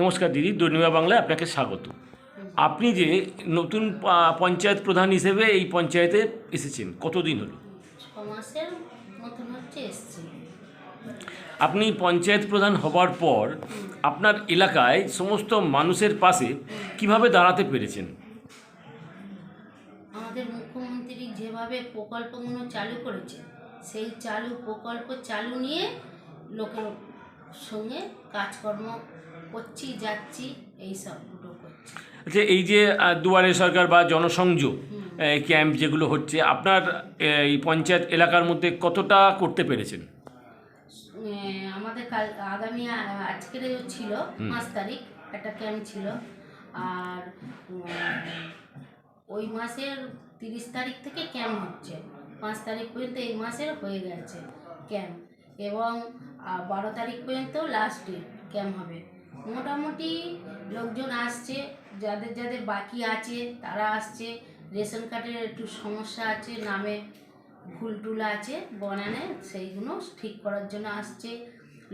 নমস্কার দিদি দুর্নিমা বাংলায় আপনাকে স্বাগত। আপনি যে নতুন পঞ্চায়েত প্রধান হিসেবে এই পঞ্চায়েতে এসেছেন কতদিন হলো? আপনি পঞ্চায়েত প্রধান হবার পর আপনার এলাকায় সমস্ত মানুষের পাশে কীভাবে দাঁড়াতে পেরেছেন? আমাদের মুখ্যমন্ত্রী যেভাবে প্রকল্পগুলো চালু করেছে সেই চালু প্রকল্প চালু নিয়ে লোকের সঙ্গে কাজকর্ম করছি যাচ্ছি এই সবগুলো করছি। যে এই যে দুয়ারে সরকার বা জনসংযোগ ক্যাম্প যেগুলো হচ্ছে আপনার এই পঞ্চায়েত এলাকার মধ্যে কতটা করতে পেরেছেন? আমাদের কাল আগামী আজকের ছিল পাঁচ তারিখ একটা ক্যাম্প ছিল। আর ওই মাসের তিরিশ তারিখ থেকে ক্যাম্প হচ্ছে। পাঁচ তারিখ পর্যন্ত এই মাসের হয়ে গেছে ক্যাম্প। এবং বারো তারিখ পর্যন্ত লাস্ট ডেট ক্যাম্প হবে। মোটামুটি লোকজন আসছে যাদের যাদের বাকি আছে তারা আসছে। রেশন কার্ডের একটু সমস্যা আছে নামে ভুল টুল আছে বনানে সেইগুলো ঠিক করার জন্য আসছে।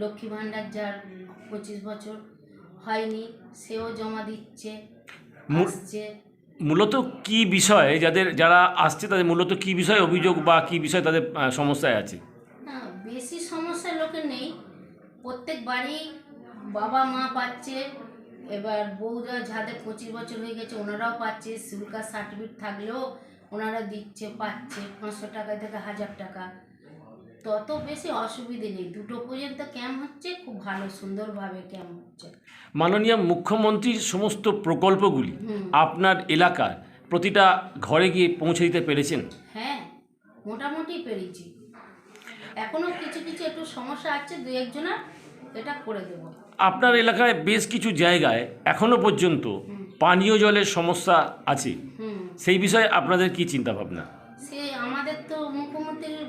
লক্ষ্মী ভাণ্ডার যার পঁচিশ বছর হয়নি সেও জমা দিচ্ছে আসছে। মূলত কি বিষয়ে যাদের যারা আসছে তাদের মূলত কি বিষয়ে অভিযোগ বা কি বিষয়ে তাদের সমস্যায় আছে? বেশি প্রত্যেক বাড়ি বাবা মা পাচ্ছে এবার বউরা যাদের পঁচিশ বছর হয়ে গেছে ওনারাও পাচ্ছে সিভিল সার্টিফিকেট থাকলেও ওনারা দিচ্ছে পাচ্ছে পাঁচশো টাকা থেকে হাজার টাকা। তত বেশি অসুবিধে নেই দুটো পর্যন্ত ক্যাম্প হচ্ছে খুব ভালো সুন্দরভাবে ক্যাম্প হচ্ছে। মাননীয় মুখ্যমন্ত্রীর সমস্ত প্রকল্পগুলি আপনার এলাকার প্রতিটা ঘরে গিয়ে পৌঁছে দিতে পেরেছেন? হ্যাঁ মোটামুটি পেরেছি। এখনও কিছু কিছু একটু সমস্যা আছে দু একজনের এটা করে দেবো। আপনার এলাকায় বেশ কিছু জায়গায় এখনও পর্যন্ত পানীয় জলের সমস্যা আছে। সেই বিষয়ে আপনাদের কি চিন্তা ভাবনা সে আমাদের তো মুখ্যমন্ত্রীর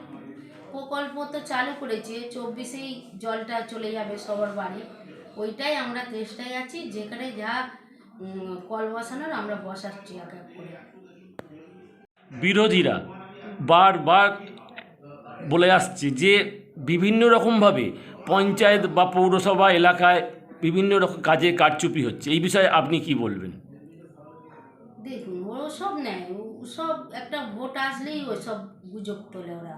প্রকল্প তো চালু করেছে চব্বিশেই জলটা চলে যাবে সবার বাড়ি। ওইটাই আমরা চেষ্টায় আছি যেখানে যা কল বসানোর আমরা বসাচ্ছি এক এক করে। বিরোধীরা বারবার বলে আসছে যে বিভিন্ন রকমভাবে পঞ্চায়েত বা পৌরসভা এলাকায় বিভিন্ন রকম কাজে কারচুপি হচ্ছে। এই বিষয়ে আপনি কি বলবেন? দেখুন ওরা সব নেয় সব একটা ভোট আসলেই ওই সব গুজব তোলে ওরা।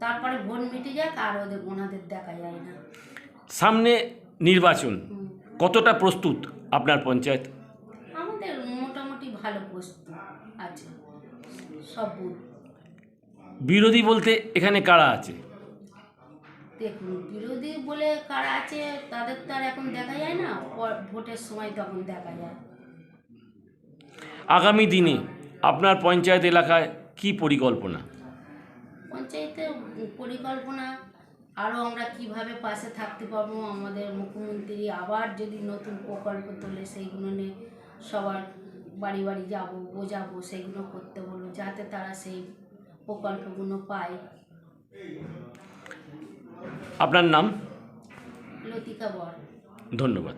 তারপরে ভোট মিটে যাক আর ওদের ওনাদের দেখা যায় না। সামনে নির্বাচন কতটা প্রস্তুত আপনার পঞ্চায়েত? আমাদের মোটামুটি ভালো প্রস্তুত আছে। সব বুথ। বিরোধী বলতে এখানে কারা আছে? দেখুন বিরোধী বলে কারা আছে তাদের তো আর এখন দেখা যায় না। ভোটের সময় তখন দেখা যায়। আগামী দিনে আপনার পঞ্চায়েত এলাকায় কি পরিকল্পনা? পঞ্চায়েতের পরিকল্পনা আরও আমরা কীভাবে পাশে থাকতে পারব আমাদের মুখ্যমন্ত্রী আবার যদি নতুন প্রকল্প তোলে সেইগুলো নিয়ে সবার বাড়ি বাড়ি যাব বোঝাবো সেইগুলো করতে বলব যাতে তারা সেই প্রকল্পগুলো পায় আপনার নাম? লতিকা বর। ধন্যবাদ।